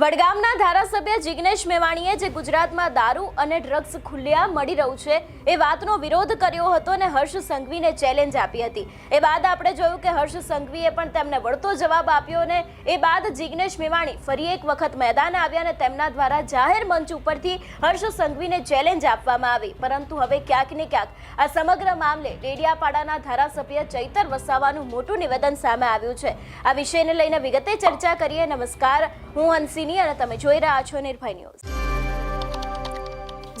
વડગામના ધારાસભ્ય જિગ્નેશ મેવાણીએ જે ગુજરાતમાં દારૂ અને ડ્રગ્સ ખુલ્લેઆમ મળી રહ્યું છે, એ વાતનો વિરોધ કર્યો હતો અને હર્ષ સંઘવીને ચેલેન્જ આપી હતી. એ બાદ આપણે જોયું કે હર્ષ સંઘવીએ પણ તેમને વળતો જવાબ આપ્યો અને એ બાદ જિગ્નેશ મેવાણી ફરી એક વખત મેદાન આવ્યા અને તેમના દ્વારા જાહેર મંચ ઉપરથી હર્ષ સંઘવીને ચેલેન્જ આપવામાં આવી. પરંતુ હવે ક્યાંક ને ક્યાંક આ સમગ્ર મામલે ડેડિયાપાડાના ધારાસભ્ય ચૈતર વસાવાનું મોટું નિવેદન સામે આવ્યું છે. આ વિષયને લઈને વિગતે ચર્ચા કરીએ. નમસ્કાર. હું હંસિની અને તમે જોઈ રહ્યા છો નિર્ભય ન્યૂઝ.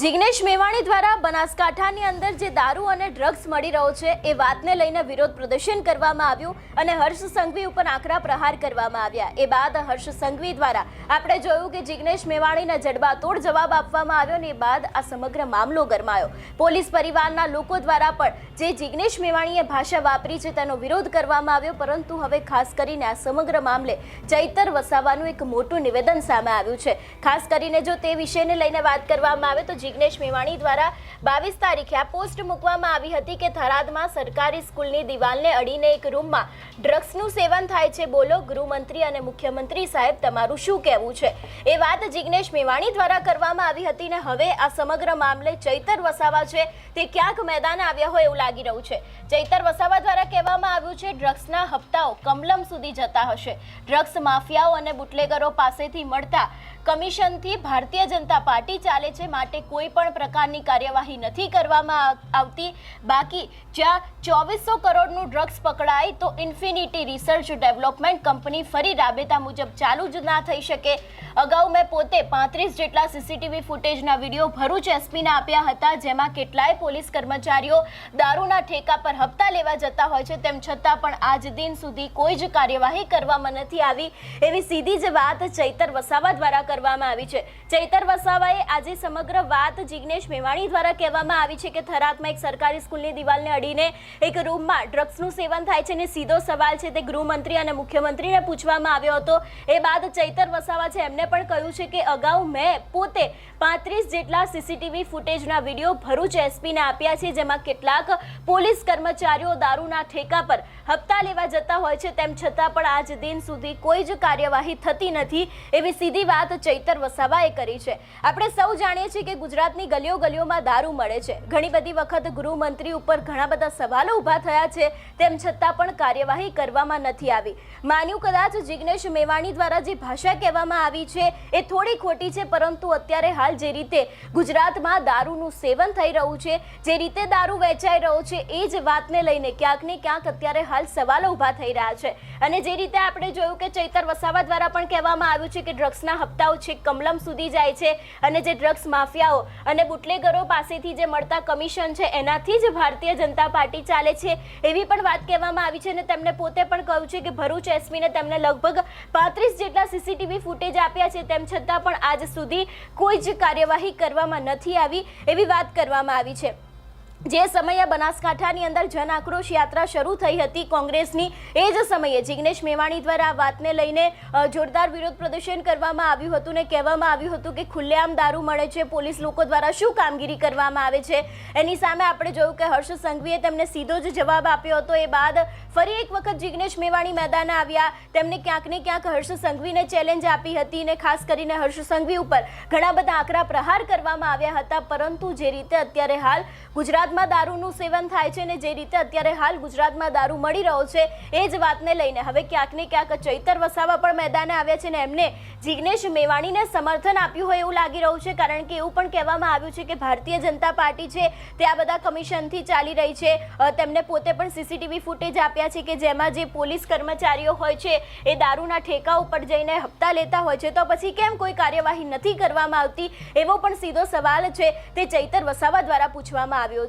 જિગ્નેશ મેવાણી દ્વારા બનાસકાંઠાની અંદર જે દારૂ અને ડ્રગ્સ મળી રહ્યો છે, એ વાતને લઈને વિરોધ પ્રદર્શન કરવામાં આવ્યું અને હર્ષ સંઘવી ઉપર આકરા પ્રહાર કરવામાં આવ્યા. એ બાદ હર્ષ સંઘવી દ્વારા આપણે જોયું કે જિગ્નેશ મેવાણીને જડબાતોડ જવાબ આપવામાં આવ્યો અને એ બાદ આ સમગ્ર મામલો ગરમાયો. પોલીસ પરિવારના લોકો દ્વારા પણ જે જિગ્નેશ મેવાણીએ ભાષા વાપરી છે, તેનો વિરોધ કરવામાં આવ્યો. પરંતુ હવે ખાસ કરીને આ સમગ્ર મામલે ચૈતર વસાવાનું એક મોટું નિવેદન સામે આવ્યું છે. ખાસ કરીને જો તે વિષયને લઈને વાત કરવામાં આવે તો જિગ્નેશ મેવાણી દ્વારા બાવીસ તારીખે આ પોસ્ટ મૂકવામાં આવી હતી કે થરાદમાં સરકારી સ્કૂલની દિવાલને અડીને એક રૂમમાં ડ્રગ્સનું સેવન થાય છે. બોલો, ગૃહમંત્રી અને મુખ્યમંત્રી સાહેબ, તમારું શું કહેવું છે? એ વાત જિગ્નેશ મેવાણી દ્વારા કરવામાં આવી હતી ને હવે આ સમગ્ર મામલે ચૈતર વસાવા છે. તે ક્યાંક મેદાને આવ્યા હોય એવું લાગી રહ્યું છે. ચૈતર વસાવા દ્વારા કહેવામાં આવ્યું છે, ડ્રગ્સના હપ્તાઓ કમલમ સુધી જતા હશે. ડ્રગ્સ માફિયાઓ અને બુટલેગરો પાસેથી મળતા કમિશનથી ભારતીય જનતા પાર્ટી ચાલે છે. માટે કોઈ પણ પ્રકારની કાર્યવાહી નથી કરવામાં આવતી. બાકી જ્યાં ચોવીસો કરોડનું ડ્રગ્સ પકડાય તો ઇન્ફિનિટી રિસર્ચ ડેવલપમેન્ટ કંપની ફરી રાબેતા મુજબ ચાલુ જ ના થઈ શકે. અગાઉ મેં પોતે પાંત્રીસ જેટલા સીસીટીવી ફૂટેજના વીડિયો ભરૂચ એસપીને આપ્યા હતા, જેમાં કેટલાય પોલીસ કર્મચારીઓ દારૂના ઠેકા પર હપ્તા લેવા જતા હોય છે. તેમ છતાં પણ આજ દિન સુધી કોઈ જ કાર્યવાહી કરવામાં નથી આવી. એવી સીધી જ વાત ચૈતર વસાવા દ્વારા કરવામાં આવી છે. ચૈતર વસાવાએ આજે સમગ્ર વાત જિગ્નેશ મેવાણી દ્વારા કહેવામાં આવી છે કે થરાદમાં એક સરકારી સ્કૂલની દિવાલને અડીને એક રૂમમાં ડ્રગ્સનું સેવન થાય છે અને સીધો સવાલ છે તે ગૃહમંત્રી અને મુખ્યમંત્રીને પૂછવામાં આવ્યો હતો. એ બાદ ચૈતર વસાવા છે એમને પણ કહ્યું છે કે અગાઉ મેં પોતે પાંત્રીસ જેટલા સીસીટીવી ફૂટેજના વીડિયો ભરૂચ એસપીને આપ્યા છે, જેમાં કેટલાક પોલીસ કર્મચારીઓ દારૂના ઠેકા પર હપ્તા લેવા જતા હોય છે. તેમ છતાં પણ આજ દિન સુધી કોઈ જ કાર્યવાહી થતી નથી, એવી સીધી વાત ચૈતર વસાવાએ કરી છે. આપણે સૌ જાણીએ છીએ કે ગુજરાતની ગલીઓ ગલીઓમાં દારૂ મળે છે. ઘણી બધી વખત ગૃહમંત્રી ઉપર ઘણા બધા સવાલો ઊભા થયા છે, તેમ છતાં પણ કાર્યવાહી કરવામાં નથી આવી. માન્યું કદાચ જિગ્નેશ મેવાણી દ્વારા જે ભાષા કહેવામાં આવી છે, એ થોડી ખોટી છે, પરંતુ અત્યારે હાલ જે રીતે ગુજરાતમાં દારૂનું સેવન થઈ રહ્યું છે, જે રીતે દારૂ વેચાઈ રહ્યો છે, એ જ વાતને લઈને ક્યાંક ને ક્યાંક અત્યારે હાલ સવાલો ઊભા થઈ રહ્યા છે. અને જે રીતે આપણે જોયું કે ચૈતર વસાવા દ્વારા પણ કહેવામાં આવ્યું છે કે ડ્રગ્સના હપ્તાઓ છે કમલમ સુધી જાય છે અને જે ડ્રગ્સ માફિયાઓ અને બુટલેગરો પાસેથી જે મળતા કમિશન છે, એનાથી જ ભારતીય જનતા પાર્ટી ચાલે છે. એવી પણ વાત કહેવામાં આવી છે અને તેમણે પોતે પણ કહ્યું છે કે ભરૂચ એસપીને તેમને લગભગ પાંત્રીસ જેટલા સીસીટીવી ફૂટેજ આપ્યા છે, તેમ છતાં પણ આજ સુધી કોઈ જ કાર્યવાહી કરવામાં નથી આવી એવી વાત કરવામાં આવી છે. જે સમયે બનાસકાંઠાની અંદર જન આક્રોશ યાત્રા શરૂ થઈ હતી કોંગ્રેસની, એ જ સમયે જિગ્નેશ મેવાણી દ્વારા આ વાતને લઈને જોરદાર વિરોધ પ્રદર્શન કરવામાં આવ્યું હતું ને કહેવામાં આવ્યું હતું કે ખુલ્લેઆમ દારૂ મળે છે, પોલીસ લોકો દ્વારા શું કામગીરી કરવામાં આવે છે? એની સામે આપણે જોયું કે હર્ષ સંઘવીએ તેમને સીધો જ જવાબ આપ્યો હતો. એ બાદ ફરી એક વખત જિગ્નેશ મેવાણી મેદાને આવ્યા. તેમને ક્યાંક ને ક્યાંક હર્ષ સંઘવીને ચેલેન્જ આપી હતી ને ખાસ કરીને હર્ષ સંઘવી ઉપર ઘણા બધા આકરા પ્રહાર કરવામાં આવ્યા હતા. પરંતુ જે રીતે અત્યારે હાલ ગુજરાતમાં દારૂનું સેવન થાય છે ને જે રીતે અત્યારે હાલ ગુજરાતમાં દારૂ મળી રહ્યો છે, એ જ વાતને લઈને હવે ક્યાંક ને ક્યાંક ચૈતર વસાવા પણ મેદાને આવ્યા છે ને એમને જિગ્નેશ મેવાણીને સમર્થન આપ્યું હોય એવું લાગી રહ્યું છે, કારણ કે એવું પણ કહેવામાં આવ્યું છે કે ભારતીય જનતા પાર્ટી છે તે આ બધા કમિશનથી ચાલી રહી છે. તેમને પોતે પણ સીસીટીવી ફૂટેજ આપ્યા છે કે જેમાં જે પોલીસ કર્મચારીઓ હોય છે એ દારૂના ઠેકા ઉપર જઈને હપ્તા લેતા હોય છે. તો પછી કેમ કોઈ કાર્યવાહી નથી કરવામાં આવતી? એવો પણ સીધો સવાલ છે, તે ચૈતર વસાવા દ્વારા પૂછવામાં આવ્યો